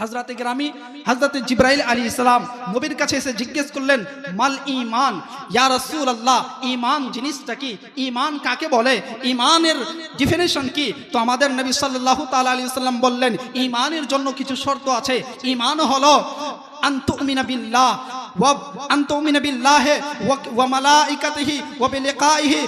হাজরাতে গ্রামী হাজরাতে জিব্রাইল আলী ইসলাম নবীর কাছে এসে জিজ্ঞেস করলেন, মাল ইমান ইয়া রাসূল আল্লাহ ইমান জিনিসটা কি? ইমান কাকে বলে? ইমানের ডিফিনেশন কি? তো আমাদের নবী সাল্লাহ তাল আলী ইসলাম বললেন ইমানের জন্য কিছু শর্ত আছে। ইমান হলো আন্তমিনা বিল্লাহ। ওয়া আন্তুমিনা বিল্লাহ ওয়া মালাইকাতিহি ওয়া বিলিকাইহি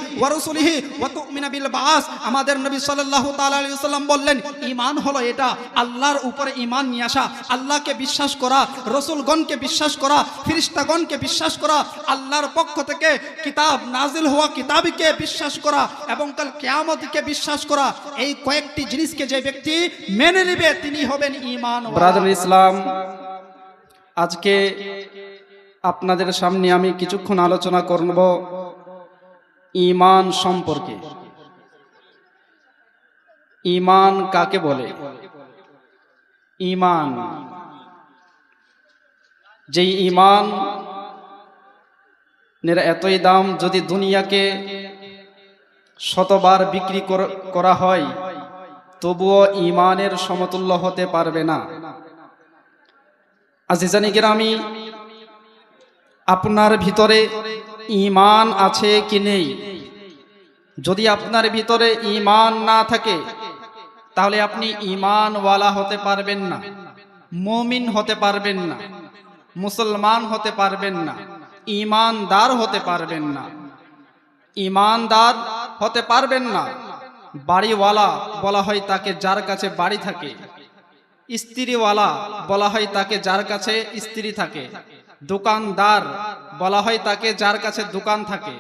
আমাদের নবী সাল্লাল্লাহু তাআলা আলাইহি সাল্লাম বললেন, ঈমান হলো এটা, আল্লাহর উপরে ঈমান নিয়ে আসা, আল্লাহকে বিশ্বাস করা, রসুলগণকে বিশ্বাস করা ফেরেশতাগণকে বিশ্বাস করা, আল্লাহর পক্ষ থেকে কিতাব নাজিল হওয়া কিতাবকে বিশ্বাস করা এবং কাল কিয়ামতকে বিশ্বাস করা, এই কয়েকটি জিনিসকে যে ব্যক্তি মেনে নেবে, তিনি হবেন ঈমান ব্রাদার ইসলাম, আজকে আপনাদের সামনে আমি কিছুক্ষণ আলোচনা করব ইমান সম্পর্কে। ইমান কাকে বলে? ইমান যেই ইমান এতই দাম যদি দুনিয়াকে শতবার বিক্রি কর- করা হয়, তবুও ইমানের সমতুল্য হতে পারবে না। আজিজানি গ্রামি আপনার ভিতরে ইমান আছে কি নেই? যদি আপনার ভিতরে ইমান না থাকে, তাহলে আপনি ইমানওয়ালা হতে পারবেন না, মমিন হতে পারবেন না, মুসলমান হতে পারবেন না ইমানদার হতে পারবেন না। ইমানদার হতে পারবেন না, বাড়িওয়ালা বলা হয় তাকে যার কাছে বাড়ি থাকে, স্ত্রীওয়ালা বলা হয় তাকে যার কাছে স্ত্রী থাকে। দোকানদার বলা হয় তাকে যার কাছে দোকান থাকে।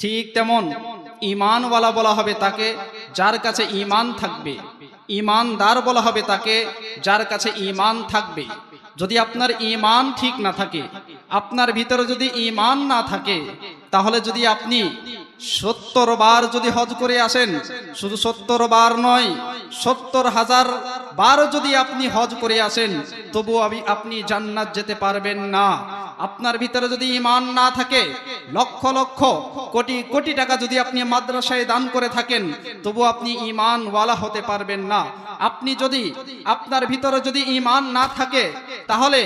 ঠিক তেমন ইমানওয়ালা বলা হবে তাকে যার কাছে ইমান থাকবে। ইমানদার বলা হবে তাকে যার কাছে ইমান থাকবে। যদি আপনার ইমান ঠিক না থাকে, আপনার ভিতরে যদি ইমান না থাকে, তাহলে যদি আপনি সত্তর বার যদি হজ করে আসেন, শুধু সত্তর বার নয়, সত্তর হাজার বার যদি আপনি হজ করে আসেন, তবু আমি আপনি জান্নাত যেতে পারবেন না। আপনার ভিতরে যদি ইমান না থাকে, লক্ষ লক্ষ কোটি কোটি টাকা যদি আপনি মাদ্রাসায় দান করে থাকেন, তবু আপনি ইমান ওয়ালা হতে পারবেন না। আপনি যদি আপনার ভিতরে যদি ইমান না থাকে, তাহলে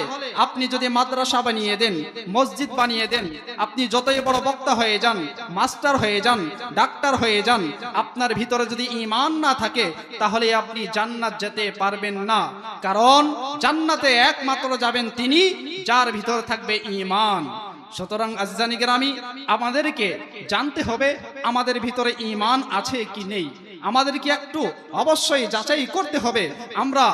আপনি যদি মাদ্রাসা বানিয়ে দেন, মসজিদ বানিয়ে দেন, আপনি যতই বড় বক্তা হয়ে যান, মাস্টার হয়ে যান, ডাক্তার হয়ে যান, আপনার ভিতরে যদি ইমান না থাকে, তাহলে আপনি জান্নাত যেতে পারবেন না। কারণ জান্নাতে একমাত্র যাবেন তিনি, যার ভিতর থাকবে ইমান সুতরাং আজানি গ্রামী, আমাদেরকে জানতে হবে আমাদের ভিতরে ইমান আছে কি নেই। আমাদেরকে একটু অবশ্যই যাচাই করতে হবে। আমরা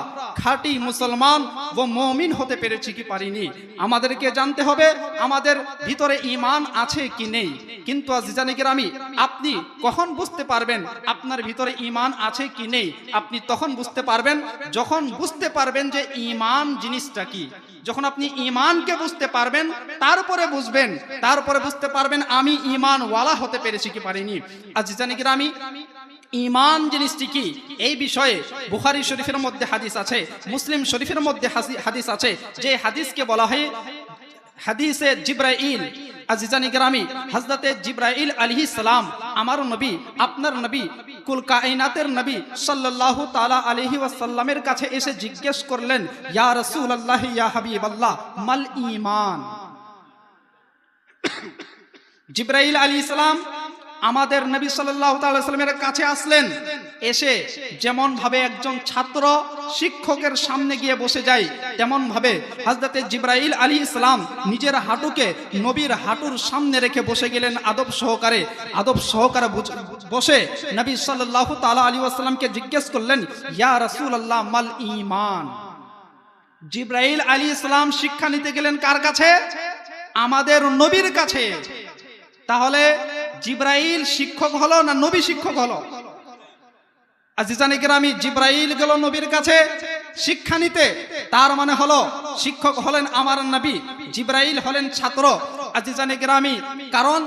খাঁটি মুসলমান ও মমিন হতে পেরেছি কি পারিনি? আমাদেরকে জানতে হবে আমাদের ভিতরে ইমান আছে কি নেই। কিন্তু আজিজানি গ্রামী আপনি কখন বুঝতে পারবেন আপনার ভিতরে ইমান আছে কি নেই? আপনি তখন বুঝতে পারবেন, যখন বুঝতে পারবেন যে ইমান জিনিসটা কি। যখন আপনি ইমানকে বুঝতে পারবেন, তারপরে বুঝবেন, তারপরে বুঝতে পারবেন আমি ইমানওয়ালা হতে পেরেছি কি পারিনি। আজ জানি কি আমি ইমান জিনিসটি কি? এই বিষয়ে বুখারি শরীফের মধ্যে হাদিস আছে, মুসলিম শরীফের মধ্যে হাদিস আছে, যে হাদিসকে বলা হয় হাদিসে জিব্রাইল, আজিজানি গ্রামি হজরতে জিব্রাইল আলহি সালাম, আমার নবী, আপনার নবী, কুল কায়নাতের নবী সাল্লাল্লাহু তাআলা আলাইহি ওয়াসাল্লামের কাছে এসে জিজ্ঞেস করলেন, ইয়া রাসূলুল্লাহ, ইয়া হাবিবাল্লাহ, মাল ঈমান? জিব্রাইল আলী ইসলাম আমাদের নবী সাল্লামের কাছে আসলেন, এসে যেমন ভাবে একজন ছাত্র শিক্ষকের সামনে গিয়ে বসে যায় তেমন ভাবে হযরতে জিব্রাইল আলী ইসলাম নিজের হাঁটুকে নবীর হাঁটুর সামনে রেখে বসে গেলেন আদব সহকারে। আদব সহকারে বসে নবী সাল্লাল্লাহু তাআলা আলী ওয়াসাল্লামকে জিজ্ঞেস করলেন, ইয়া রসুল রাসূলুল্লাহ, মাল ইমান জিব্রাইল আলী ইসলাম শিক্ষা নিতে গেলেন কার কাছে? আমাদের নবীর কাছে। তাহলে জিব্রাইল শিক্ষক হলো না নবী শিক্ষক হলো? আজিজানি জিব্রাইল গেল নবীর কাছে শিক্ষা নিতে। তার মানে হলো শিক্ষক হলেন আমার নবী, জিব্রাইল হলেন ছাত্র। আজিজানি গ্রামী কারণ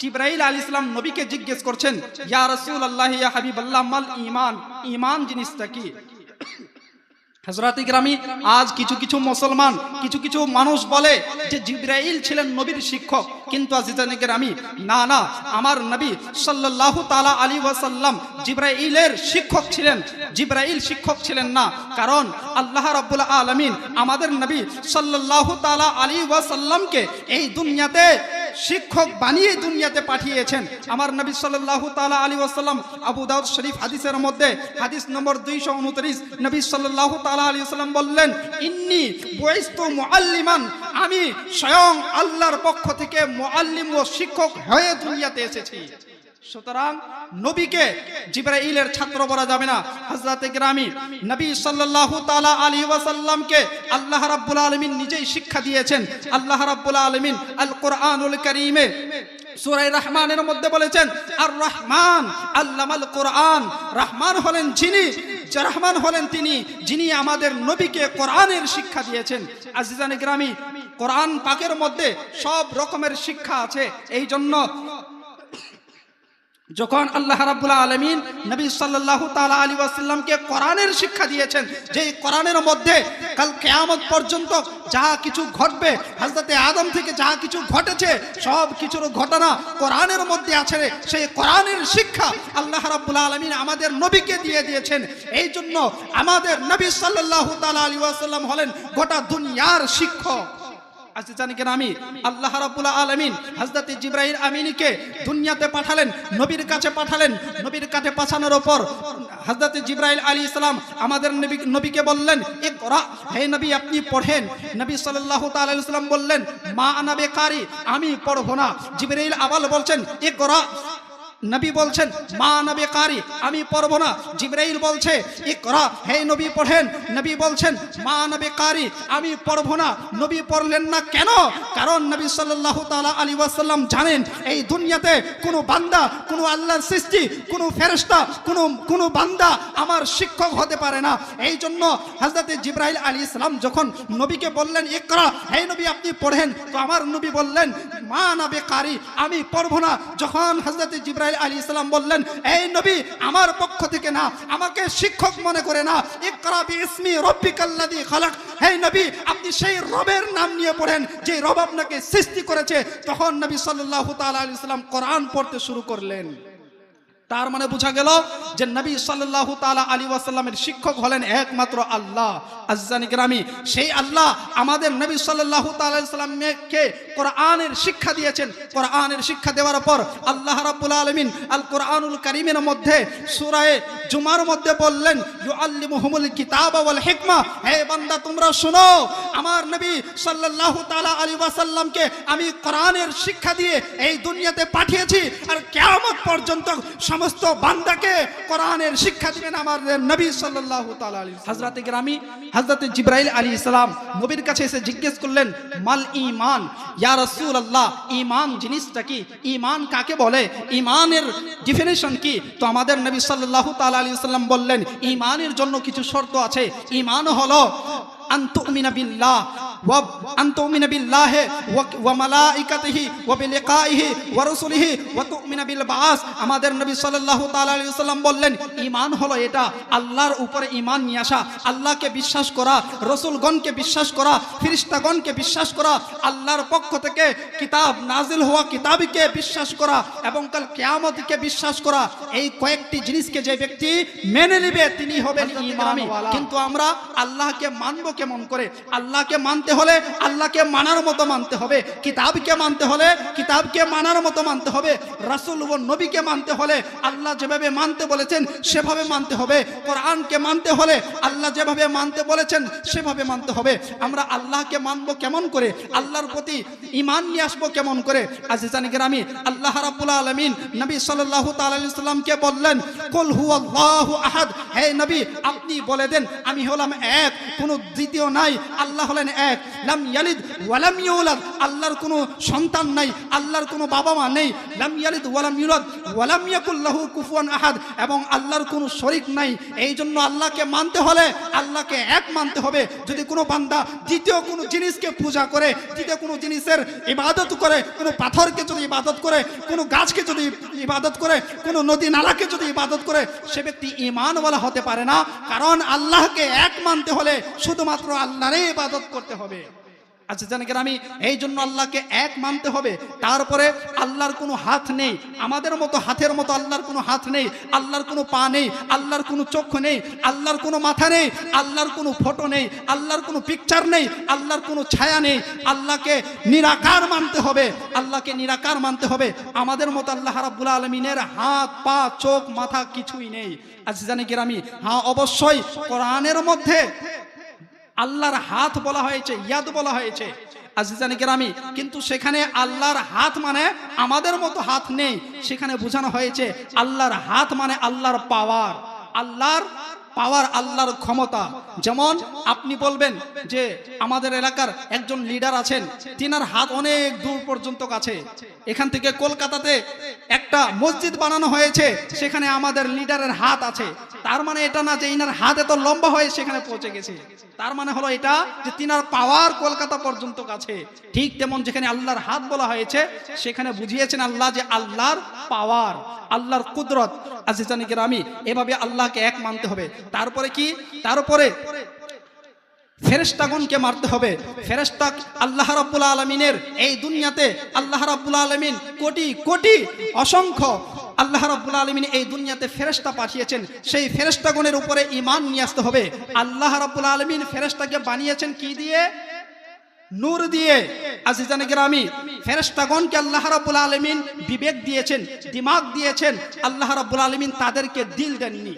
জিব্রাইল আলী ইসলাম নবীকে জিজ্ঞেস করছেন, ইয়া রাসূলুল্লাহ, ইয়া হাবিবাল্লাহ, মাল ঈমান? ঈমান জিনিসটা কি? হজরত গ্রামী আজ কিছু কিছু মুসলমান, কিছু কিছু মানুষ বলে যে জিব্রাইল ছিলেন নবীর শিক্ষক, কিন্তু আজিজান গ্রামী, না না, আমার নবী সাল্লাল্লাহু তাআলা আলী ওয়াসাল্লাম জিব্রাইলের শিক্ষক ছিলেন। জিব্রাইল শিক্ষক ছিলেন না, কারণ আল্লাহ রাব্বুল আলামিন আমাদের নবী সাল্লাল্লাহু তাআলা আলী ওয়াসাল্লামকে এই দুনিয়াতে শিক্ষক বানিয়ে দুনিয়াতে পাঠিয়েছেন। আমার নবী সাল্লাল্লাহু তাআলা আলী ওয়াসাল্লাম আবু দাউদ শরীফ হাদিসের মধ্যে হাদিস নম্বর দুইশো উনত্রিশ নবী সাল্লাল্লাহু তাআলা আলী ওয়াসাল্লাম বললেন, ইন্নি বয়স্ত মোয়াল্লিমান আমি স্বয়ং আল্লাহর পক্ষ থেকে মোয়াল্লিম ও শিক্ষক হয়ে দুনিয়াতে এসেছি। সুতরাং নবীকে জিব্রাইলের ছাত্র বলা যাবে না। হযরতে গ্রামী নবী সাল্লাল্লাহু তাআলা আলাইহি ওয়াসাল্লামকে আল্লাহ রাব্বুল আলামিন নিজেই শিক্ষা দিয়েছেন। আল্লাহ রাব্বুল আলামিন আল কোরআনুল কারীমে সূরা রহমানের মধ্যে বলেছেন আর রহমান আল্লামাল কোরআন। রহমান হলেন যিনি রহমান হলেন তিনি, যিনি আমাদের নবীকে কোরআনের শিক্ষা দিয়েছেন। আজিজান গ্রামী, কোরআন পাকের মধ্যে সব রকমের শিক্ষা আছে। এই জন্য যখন আল্লাহ রাব্বুল আলামিন নবী সাল্লাল্লাহু তাআলা আলাইহি ওয়াসাল্লামকে কোরআনের শিক্ষা দিয়েছেন যে কোরআনের মধ্যে কাল কিয়ামত পর্যন্ত যা কিছু ঘটবে, হযরতে আদম থেকে যা কিছু ঘটেছে, সব কিছুর ঘটনা কোরআনের মধ্যে আছে সেই কোরআনের শিক্ষা আল্লাহ রাব্বুল আলমিন আমাদের নবীকে দিয়ে দিয়েছেন। এই জন্য আমাদের নবী সাল্লাল্লাহু তাআলা আলাইহি ওয়াসাল্লাম হলেন গোটা দুনিয়ার শিক্ষক। আজকে জানি কেন আমি? আল্লাহ রাব্বুল আলামিন হযরত জিব্রাহিম আমিনকে দুনিয়াতে পাঠালেন, নবীর কাছে পাঠালেন, নবীর কাছে পাঠানোর ওপর হযরত জিব্রাইল আলী ইসলাম আমাদের নবী, নবীকে বললেন, ইকরা, হে নবী, আপনি পড়েন। নবী আলাইহি সাল্লাম বললেন, মা আনা বেকারি, আমি পড়ব না। জিব্রাইল আবাল বলছেন, ইকরা নবী বলছেন, মা নবী কারি, আমি পড়ব না। জিব্রাইল বলছে, ইকরা, হে নবী পড়েন। নবী বলছেন, মা নবী কারি, আমি পড়ব না। নবী পড়লেন না কেন? কারণ নবী সাল্লাল্লাহু তাআলা আলী ওয়াসাল্লাম জানেন, এই দুনিয়াতে কোনো বান্দা, কোনো আল্লাহর সৃষ্টি, কোনো ফেরেশতা, কোনো কোনো বান্দা আমার শিক্ষক হতে পারে না। এই জন্য হযরত জিব্রাইল আলী ইসলাম যখন নবীকে বললেন, ইকরা, হে নবী, আপনি পড়েন। তো আমার নবী বললেন, মা নবী কারি, আমি পড়ব না। যখন হযরত জিব্রাইল আলী ইসলাম বললেন, এই নবী, আমার পক্ষ থেকে না, আমাকে শিক্ষক মনে করে না নবী, আপনি সেই রবের নাম নিয়ে পড়েন, যে রব আপনাকে সৃষ্টি করেছে। তখন নবী সাল্লাহ তাল আলী ইসলাম কোরআন পড়তে শুরু করলেন। তার মানে বোঝা গেল যে নবী সাল্লাল্লাহু তাআলা আলী ওয়াসাল্লামের শিক্ষক হলেন একমাত্র আল্লাহ। আজ্জানি গ্রামী, সেই আল্লাহ আমাদের নবী আলাইহি সাল্লামকে কোরআনের শিক্ষা দিয়েছেন। কোরআনের শিক্ষা দেওয়ার পর আল্লাহ রাব্বুল আলামিন আল কোরআনুল কারীমের মধ্যে সূরা জুমার মধ্যে বললেন, ইউআল্লিমুহুমুল কিতাব ওয়াল হিকমা। হে বান্দা, তোমরা শুনো, আমার নবী সাল্লাল্লাহু তাআলা আলী ওয়াসাল্লামকে আমি কোরআনের শিক্ষা দিয়ে এই দুনিয়াতে পাঠিয়েছি। আর কিয়ামত পর্যন্ত সমস্ত বান্দাকে কোরআনের শিক্ষা দিবেন আমাদের নবী সাল্লাল্লাহু তাআলা আলাইহি হযরত গ্রামী, হযরত জিবরাইল আলাইহিস সালাম নবীর কাছে এসে জিজ্ঞেস করলেন, মাল ঈমান? ইয়া রাসূলুল্লাহ, ঈমান জিনিসটা কি? ঈমান কাকে বলে? ঈমানের ডেফিনিশন কি? তো আমাদের নবী সাল্লাল্লাহু তাআলা আলাইহি সাল্লাম বললেন, ঈমানের জন্য কিছু শর্ত আছে। ঈমান হলো আন তুমিনা বিল্লাহ وأن تؤمن بالله وملائكته وبلقائه ورسله وتؤمن بالبعث আমাদের নবী সাল্লাল্লাহু তাআলা আলাইহি ওয়াসাল্লাম বললেন ঈমান হলো এটা আল্লাহর উপরে ঈমান নিয়ে আসা আল্লাহকে বিশ্বাস করা রসুলগণকে বিশ্বাস করা ফেরেশতাগণকে বিশ্বাস করা আল্লাহর পক্ষ থেকে কিতাব নাজিল হওয়া কিতাবকে বিশ্বাস করা এবং কাল কিয়ামতকে বিশ্বাস করা এই কয়েকটি জিনিসকে যে ব্যক্তি মেনে নেবে তিনি হবেন ঈমান কিন্তু আমরা আল্লাহকে মানব কেমন করে আল্লাহকে মানতে হলে আল্লাহকে মানার মতো মানতে হবে, কিতাবকে মানতে হলে কিতাবকে মানার মতো মানতে হবে, রাসূল ও নবীকে মানতে হলে আল্লাহ যেভাবে মানতে বলেছেন সেভাবে মানতে হবে, কোরআনকে মানতে হলে আল্লাহ যেভাবে মানতে বলেছেন সেভাবে মানতে হবে। আমরা আল্লাহকে মানবো কেমন করে? আল্লাহর প্রতি ঈমান নিয়ে আসব কেমন করে? আজিজানি গ্রামী, আল্লাহ রাব্বুল আলামিন নবী আলাইহি সাল্লামকে বললেন, কুল হুয়াল্লাহু আহাদ। হে নবী, আপনি বলে দেন, আমি হলাম এক, কোনো দ্বিতীয় নাই। আল্লাহ হলেন এক। এক লাম ইয়ালিদ ওয়ালাম ইউলাদ। আল্লাহর কোনো সন্তান নাই, আল্লাহর কোনো বাবা মা নেই। লাম ইয়ালিদ ওয়ালাম ইউলাদ ওয়ালাম কুফুয়ান আহাদ। এবং আল্লাহর কোনো নাই। এই জন্য আল্লাহকে মানতে হলে আল্লাহকে এক মানতে হবে। যদি কোনো বান্দা দ্বিতীয় কোনো জিনিসকে পূজা করে, দ্বিতীয় কোনো জিনিসের ইবাদত করে, কোনো পাথরকে যদি ইবাদত করে, কোনো গাছকে যদি ইবাদত করে, কোনো নদী নালাকে যদি ইবাদত করে, সে ব্যক্তি ইমানওয়ালা হতে পারে না। কারণ আল্লাহকে এক মানতে হলে শুধুমাত্র আল্লাহরই ইবাদত করতে হবে। আচ্ছা জানেন আমি? এই জন্য আল্লাহকে এক মানতে হবে। তারপরে আল্লাহর কোনো হাত নেই। আমাদের মতো, হাতের মতো আল্লাহর কোনো হাত নেই। আল্লাহর কোনো পা নেই। আল্লাহর কোনো চক্ষু নেই। আল্লাহর কোনো মাথা নেই। আল্লাহর কোনো ফটো নেই। আল্লাহর কোনো পিকচার নেই। আল্লাহর কোনো ছায়া নেই। আল্লাহকে নিরাকার মানতে হবে। আল্লাহকে নিরাকার মানতে হবে। আমাদের মতো আল্লাহ রাব্বুল আলমিনের হাত, পা, চোখ, মাথা কিছুই নেই। আচ্ছা জানি আমি হ্যাঁ অবশ্যই কোরআনের মধ্যে আল্লাহর হাত বলা হয়েছে, ইয়াদ বলা হয়েছে। আজিজানি কিন্তু সেখানে আল্লাহর হাত মানে আমাদের মতো হাত নেই। সেখানে বোঝানো হয়েছে, আল্লাহর হাত মানে আল্লাহর পাওয়ার। আল্লাহর পাওয়ার আল্লাহর ক্ষমতা। যেমন আপনি বলবেন যে আমাদের এলাকার একজন লিডার আছেন, তিনার হাত অনেক দূর পর্যন্ত কাছে। এখান থেকে কলকাতাতে একটা মসজিদ বানানো হয়েছে, সেখানে আমাদের লিডারের হাত আছে। তার মানে এটা না যে ইনার হাত এত লম্বা হয়ে সেখানে পৌঁছে গেছে। তার মানে হলো এটা যে তিনার পাওয়ার কলকাতা পর্যন্ত কাছে। ঠিক তেমন যেখানে আল্লাহর হাত বলা হয়েছে, সেখানে বুঝিয়েছেন আল্লাহ যে আল্লাহর পাওয়ার, আল্লাহর কুদরত। আজিজানিকের আমি এভাবে আল্লাহকে এক মানতে হবে। তারপরে কি? তারপরে ফেরেস্তাগণকে মারতে হবে। ফেরেস্তা আল্লাহ রাব্বুল আলমিনের এই দুনিয়াতে আল্লাহ রাব্বুল আলমিন কোটি কোটি, অসংখ্য আল্লাহ রাব্বুল আলমিন এই দুনিয়াতে ফেরেস্তা পাঠিয়েছেন। সেই ফেরেস্তাগণের উপরে ইমান নিয়ে আসতে হবে। আল্লাহ রাব্বুল আলমিন ফেরেস্তাকে বানিয়েছেন কি দিয়ে? নূর দিয়ে। আজিজানে গ্রামী ফেরেশতাগণকে আল্লাহ রাব্বুল আলামিন বিবেক দিয়েছেন, দিমাগ দিয়েছেন। আল্লাহ রাব্বুল আলামিন তাদেরকে দিল দেননি।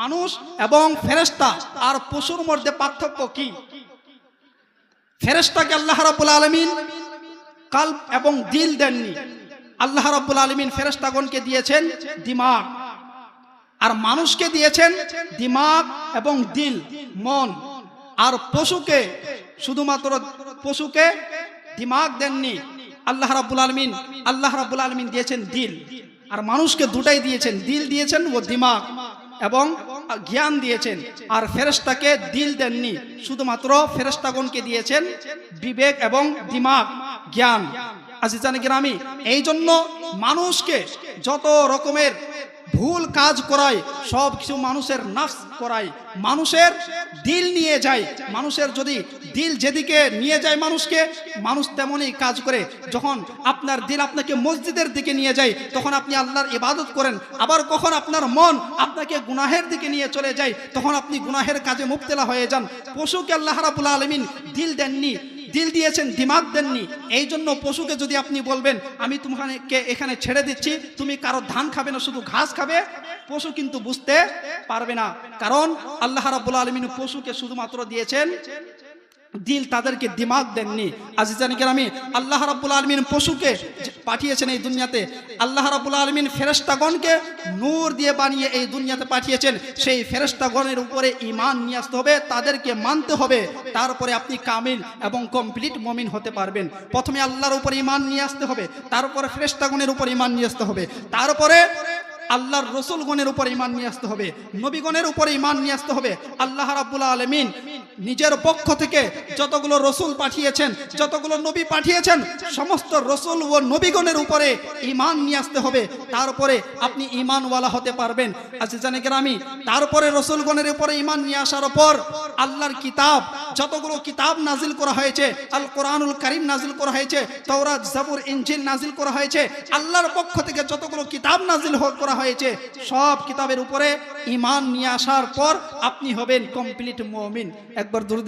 মানুষ এবং ফেরেশতা আর পশুর মধ্যে পার্থক্য কি? ফেরেশতাকে আল্লাহ রাব্বুল আলমিন কাল এবং দিল দেননি। আল্লাহ রাব্বুল আলমিন ফেরেশতাগণকে দিয়েছেন দিমাগ। আর মানুষকে দিয়েছেন দিমাগ এবং দিল, মন। আর পশুকে, শুধুমাত্র পশুকে দিমাগ দেননি। আল্লাহ রাব্বুল আলমিন, আল্লাহ রাব্বুল আলমিন দিয়েছেন দিল। আর মানুষকে দুটাই দিয়েছেন, দিল দিয়েছেন ও দিমাগ। এবং জ্ঞান দিয়েছেন। আর ফেরেস্তাকে দিল দেননি। শুধুমাত্র ফেরেস্তাগণকে দিয়েছেন বিবেক এবং দিমাগ, জ্ঞান। আজিজানি গ্রামী এই জন্য মানুষকে যত রকমের ভুল কাজ করায়, সব কিছু মানুষের নাশ করায়। মানুষের দিল নিয়ে যায়। মানুষের যদি দিল যেদিকে নিয়ে যায় মানুষকে, মানুষ তেমনই কাজ করে। যখন আপনার দিল আপনাকে মসজিদের দিকে নিয়ে যায়, তখন আপনি আল্লাহর ইবাদত করেন। আবার কখন আপনার মন আপনাকে গুনাহের দিকে নিয়ে চলে যায়, তখন আপনি গুনাহের কাজে মুক্তেলা হয়ে যান। পশুকে আল্লাহ রাবুল আলমিন দিল দেননি। দিল দিয়েছেন, দিমাগ দেননি। এই জন্য পশুকে যদি আপনি বলবেন, আমি তোমাকে এখানে ছেড়ে দিচ্ছি, তুমি কারও ধান খাবে না, শুধু ঘাস খাবে, পশু কিন্তু বুঝতে পারবে না। কারণ আল্লাহ রাবুল আলমিন পশুকে শুধুমাত্র দিয়েছেন দিল তাদেরকে দিমাগ দেননি। আজিজানিকের আমি আল্লাহ রাব্বুল আলমিন পশুকে পাঠিয়েছেন এই দুনিয়াতে, আল্লাহ রাব্বুল আলমিন ফেরেস্তাগণকে নূর দিয়ে বানিয়ে এই দুনিয়াতে পাঠিয়েছেন। সেই ফেরেস্তাগণের উপরে ইমান নিয়ে আসতে হবে, তাদেরকে মানতে হবে। তারপরে আপনি কামিল এবং কমপ্লিট মমিন হতে পারবেন। প্রথমে আল্লাহর উপর ইমান নিয়ে আসতে হবে, তারপরে ফেরেস্তাগণের উপর ইমান নিয়ে আসতে হবে। তারপরে আল্লাহর রসুলগণের উপর ইমান নিয়ে আসতে হবে, নবীগণের উপর ইমান নিয়ে আসতে হবে। আল্লাহ রাব্বুল আলমিন নিজের পক্ষ থেকে যতগুলো রসুল পাঠিয়েছেন, যতগুলো নবী পাঠিয়েছেন, সমস্ত রসুল ও নবীগণের উপরে ইমান নিয়ে আসতে হবে। তারপরে আপনি ইমানওয়ালা হতে পারবেন। আজিজানে গ্রামী তারপরে রসুলগণের উপরে ইমান নিয়ে আসার পর আল্লাহর কিতাব, যতগুলো কিতাব নাজিল করা হয়েছে, আল কোরআনুল করিম নাজিল করা হয়েছে তৌরাত জাবুর ইঞ্জিল নাজিল করা হয়েছে, আল্লাহর পক্ষ থেকে যতগুলো কিতাব নাজিল হ- হয়েছে সব কিতাবের উপরে ইমান নিয়ে আসার পর আপনি হবেন কমপ্লিট মমিন। একবার দুরুদ